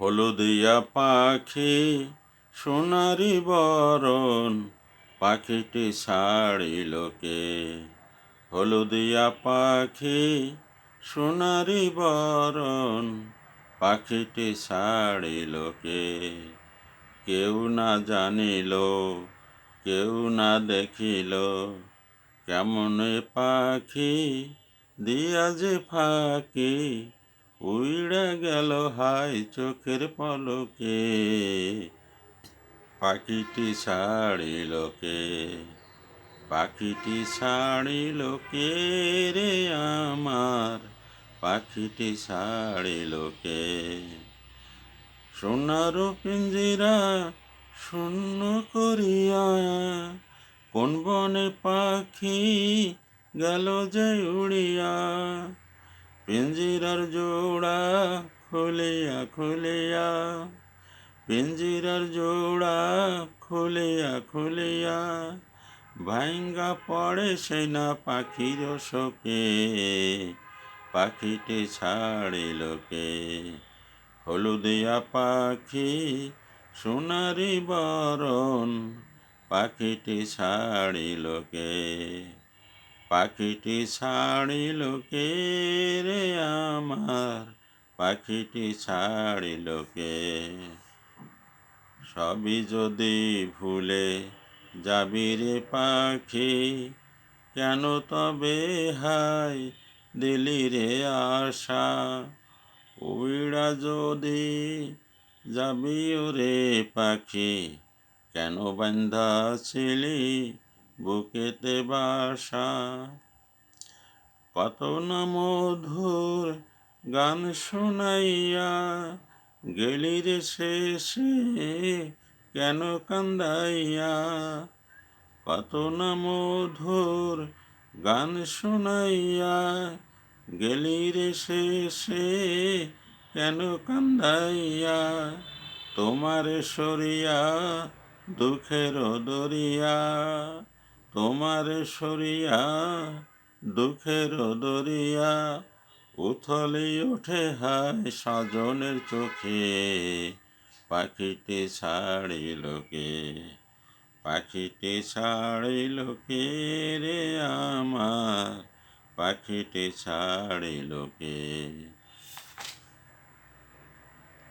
হলুদিয়া পাখি, সোনারি বরণ, পাখিটি ছাড়িলোকে হলুদিয়া পাখি, সোনারি বরণ, পাখিটি ছাড়িলোকে কেউ না জানিল, কেউ না দেখিল, কেমন পাখি দিয়া যে ফাঁকি? উইড়ে গেল হাই চোখের পলকে, পাখিটি ছাড়িলোকে পাখিটি ছাড়িলোকে রে আমার? পাখিটি ছাড়িলোকে সোনার পিঞ্জিরা শূন্য করিয়া, কোন বনে পাখি গেল যে উড়িয়া? পিঞ্জিরার জোড়া খুলিয়া খুলিয়া, পিঞ্জিরার জোড়া খুলিয়া খুলিয়া ভাঙ্গা পড়ে সেই না পাখির শোকে, পাখিটি ছাড়িলোকে হলুদিয়া পাখি, সোনারি বরণ, পাখিটি ছাড়িলোকে পাখিটি ছাড়িলোকে রে আমার? পাখিটি ছাড়িলোকে সবই যদি ভুলে যাবি রে পাখি, কেন তবে হাই দিলি রে আশা? উইড়া যদি যাবি রে পাখি, কেন বান্ধা ছিলি বুকেতে বাসা। কত না মধুর গান শোনাইয়া গেলি রে শেষে, কেন কান্দাইয়া? কত না মধুর গান শোনাইয়া গেলি রে শেষে, কেন কান্দাইয়া? তোমার সরিয়া, দুঃখের দরিয়া। তোমার সরিয়া, দুঃখের দরিয়া, উথলে ওঠে হায় সাজনের চোখে। পাখিটি ছাড়িলোকে পাখিটি ছাড়িলোকে রে আমার, পাখিটি ছাড়িলোকে